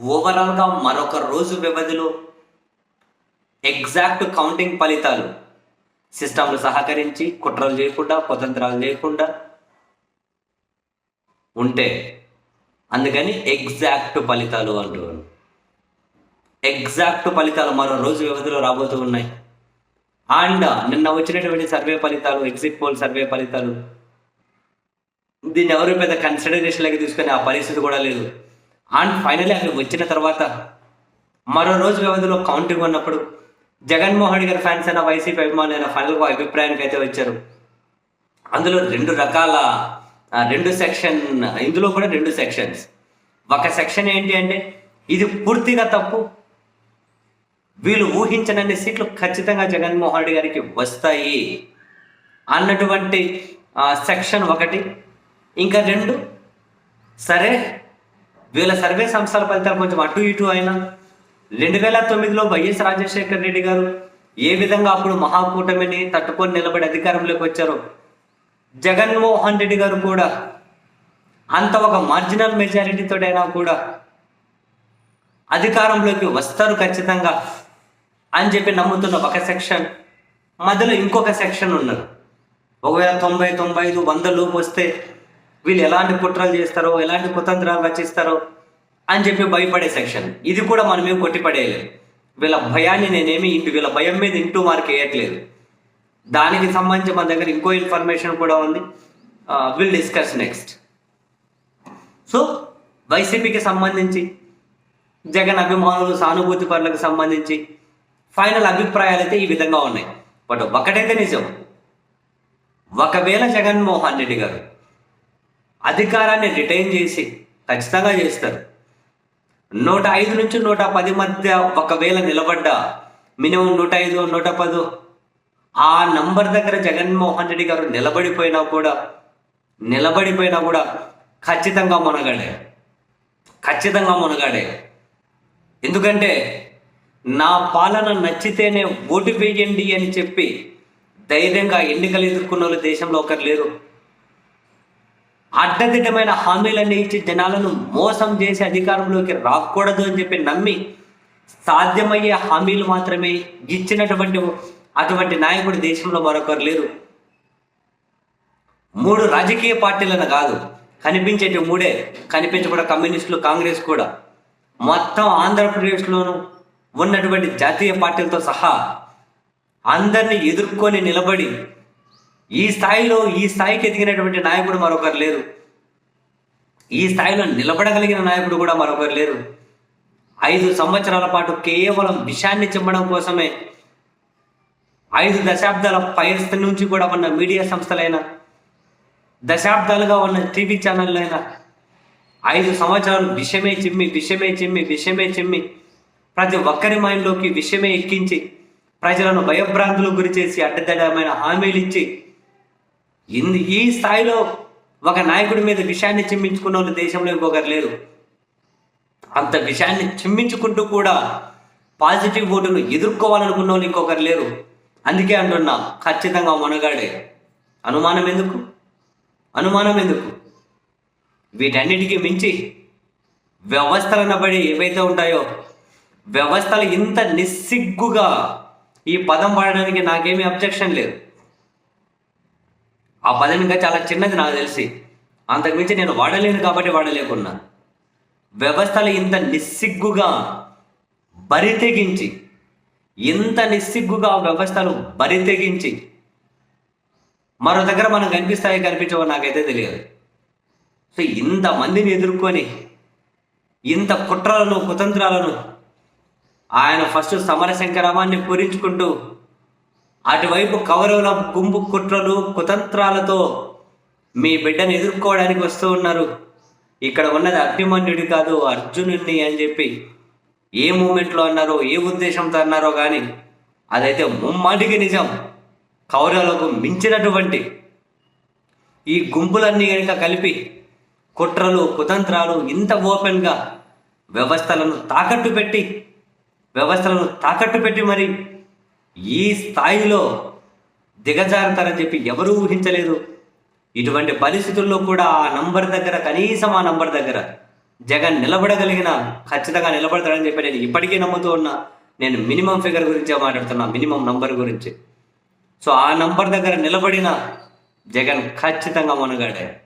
ఓవరాల్గా మరొక రోజు వ్యవధిలో ఎగ్జాక్ట్ కౌంటింగ్ ఫలితాలు సిస్టంలు సహకరించి కుట్రలు చేయకుండా కుతంత్రాలు చేయకుండా ఉంటే అందుకని ఎగ్జాక్ట్ ఫలితాలు అంటున్నాను ఎగ్జాక్ట్ ఫలితాలు మరో రోజు వ్యవధిలో రాబోతూ ఉన్నాయి. అండ్ నిన్న వచ్చినటువంటి సర్వే ఫలితాలు ఎగ్జిట్ పోల్ సర్వే ఫలితాలు దీన్ని ఎవరు పెద్ద కన్సిడరేషన్లోకి తీసుకునే ఆ పరిస్థితి కూడా లేదు. అండ్ ఫైనలీ అక్కడ వచ్చిన తర్వాత మరో రోజు వ్యవధిలో కౌంటింగ్ ఉన్నప్పుడు జగన్మోహన్ రెడ్డి గారి ఫ్యాన్స్ అయినా వైసీపీ అభిమానులైన ఫైనల్ అభిప్రాయానికి అయితే వచ్చారు. అందులో రెండు రకాల రెండు సెక్షన్ ఇందులో కూడా రెండు సెక్షన్స్ ఒక సెక్షన్ ఏంటి అంటే ఇది పూర్తిగా తప్పు. వీళ్ళు ఊహించనన్ని సీట్లు ఖచ్చితంగా జగన్మోహన్ రెడ్డి గారికి వస్తాయి అన్నటువంటి సెక్షన్ ఒకటి. ఇంకా రెండు సరే వీళ్ళ సర్వే సంస్థల ఫలితాలు కొంచెం అటు ఇటు అయినా. రెండు వేల తొమ్మిదిలో వైఎస్ రాజశేఖర రెడ్డి గారు ఏ విధంగా అప్పుడు మహాకూటమిని తట్టుకొని నిలబడి అధికారంలోకి వచ్చారో. జగన్మోహన్ రెడ్డి గారు కూడా అంత ఒక మార్జినల్ మెజారిటీతోడైనా కూడా అధికారంలోకి వస్తారు ఖచ్చితంగా అని చెప్పి నమ్ముతున్న ఒక సెక్షన్ మధ్యలో ఇంకొక సెక్షన్ ఉన్నారు ఒకవేళ తొంభై తొంభై ఐదు వంద లోపు వస్తే వీళ్ళు ఎలాంటి కుట్రలు చేస్తారో ఎలాంటి కుతంత్రాలు రచిస్తారో అని చెప్పి భయపడే సెక్షన్. ఇది కూడా మనమేం కొట్టిపడేయలేదు. వీళ్ళ భయాన్ని నేనేమి ఇంటి వీళ్ళ భయం మీద ఇంటూ మార్క్ వేయట్లేదు. దానికి సంబంధించి మన దగ్గర ఇంకో ఇన్ఫర్మేషన్ కూడా ఉంది. విల్ డిస్కస్ నెక్స్ట్ సో వైసీపీకి సంబంధించి జగన్ అభిమానులు సానుభూతి పరులకు సంబంధించి ఫైనల్ అభిప్రాయాలు అయితే ఈ విధంగా ఉన్నాయి. బట్ ఒకటైతే నిజం. ఒకవేళ జగన్మోహన్ రెడ్డి గారు అధికారాన్ని రిటైన్ చేసి ఖచ్చితంగా చేస్తారు. నూట ఐదు నుంచి నూట పది మధ్య ఒకవేళ నిలబడ్డ మినిమం నూట ఐదు నూట పదు ఆ నంబర్ దగ్గర జగన్మోహన్ రెడ్డి గారు నిలబడిపోయినా కూడా నిలబడిపోయినా కూడా ఖచ్చితంగా మునగాడే. ఖచ్చితంగా మునగాడే. ఎందుకంటే నా పాలన నచ్చితేనే ఓటు వేయండి అని చెప్పి ధైర్యంగా ఎన్నికలు ఎదుర్కొన్న వాళ్ళు దేశంలో ఒకరు లేరు. అడ్డదిడ్డమైన హామీలన్నీ ఇచ్చి జనాలను మోసం చేసి అధికారంలోకి రాకూడదు అని చెప్పి నమ్మి సాధ్యమయ్యే హామీలు మాత్రమే ఇచ్చినటువంటి అటువంటి నాయకుడు దేశంలో మరొకరు లేరు. మూడు రాజకీయ పార్టీలను కాదు కనిపించేటి మూడే. కనిపించకుండా కమ్యూనిస్టులు కాంగ్రెస్ కూడా. మొత్తం ఆంధ్రప్రదేశ్లోను ఉన్నటువంటి జాతీయ పార్టీలతో సహా అందరినీ ఎదుర్కొని నిలబడి ఈ స్థాయిలో ఈ స్థాయికి ఎదిగినటువంటి నాయకుడు మరొకరు లేరు. ఈ స్థాయిలో నిలబడగలిగిన నాయకుడు కూడా మరొకరు లేరు. ఐదు సంవత్సరాల పాటు కేవలం విషాన్ని చెప్పడం కోసమే ఐదు దశాబ్దాల పైన నుంచి కూడా ఉన్న మీడియా సంస్థలైనా దశాబ్దాలుగా ఉన్న టీవీ ఛానళ్ళైనా ఐదు సంవత్సరాలు విషమే చిమ్మి విషమే చిమ్మి విషమే చిమ్మి ప్రతి ఒక్కరి మైండ్లోకి విషమే ఎక్కించి ప్రజలను భయభ్రాంతులకు గురి చేసి అడ్డదడమైన హామీలు ఇచ్చి ఇంది ఈ స్థాయిలో ఒక నాయకుడి మీద విషయాన్ని చిమ్మించుకున్న వాళ్ళు దేశంలో ఇంకొకరు లేరు. అంత విషయాన్ని చిమ్మించుకుంటూ కూడా పాజిటివ్ ఓటును ఎదుర్కోవాలనుకున్న వాళ్ళు ఇంకొకరు లేరు. అందుకే అంటున్నా ఖచ్చితంగా మునగాడే. అనుమానం ఎందుకు? అనుమానం ఎందుకు? వీటన్నిటికీ మించి వ్యవస్థలనబడి ఏవైతే ఉంటాయో వ్యవస్థలు ఇంత నిస్సిగ్గుగా ఈ పదం వాడడానికి నాకేమీ అబ్జెక్షన్ లేదు. ఆ పదం ఇంకా చాలా చిన్నది నాకు తెలిసి. అంతకుమించి నేను వాడలేను కాబట్టి వాడలేకున్నా. వ్యవస్థలు ఇంత నిస్సిగ్గుగా బరితెగించి ఇంత నిస్సిగ్గుగా వ్యవస్థలు బరితెగించి మరో దగ్గర మనం కనిపిస్తాయి కనిపించవో నాకైతే తెలియదు. సో ఇంతమందిని ఎదుర్కొని ఇంత కుట్రలను కుతంత్రాలను ఆయన ఫస్ట్ సమరశంకరామాన్ని పూరించుకుంటూ అటువైపు కౌరవుల గుంపు కుట్రలు కుతంత్రాలతో మీ బిడ్డను ఎదుర్కోవడానికి వస్తూ ఉన్నారు. ఇక్కడ ఉన్నది అభిమన్యుడి కాదు అర్జునుడిని అని చెప్పి ఏ మూమెంట్లో అన్నారో ఏ ఉద్దేశంతో అన్నారో కానీ అదైతే ముమ్మాటికి నిజం. కౌరవులకు మించినటువంటి ఈ గుంపులన్నీ కనుక కలిపి కుట్రలు కుతంత్రాలు ఇంత ఓపెన్గా వ్యవస్థలను తాకట్టు పెట్టి వ్యవస్థలను తాకట్టు పెట్టి మరి ఈ స్థాయిలో దిగజారుతారని చెప్పి ఎవరూ ఊహించలేదు. ఇటువంటి పరిస్థితుల్లో కూడా ఆ నంబర్ దగ్గర కనీసం ఆ నంబర్ దగ్గర జగన్ నిలబడగలిగిన ఖచ్చితంగా నిలబడతాడని చెప్పి నేను ఇప్పటికీ నమ్ముతూ ఉన్నా. నేను మినిమం ఫిగర్ గురించే మాట్లాడుతున్నా మినిమం నంబర్ గురించి. సో ఆ నంబర్ దగ్గర నిలబడిన జగన్ ఖచ్చితంగా మునగాడే.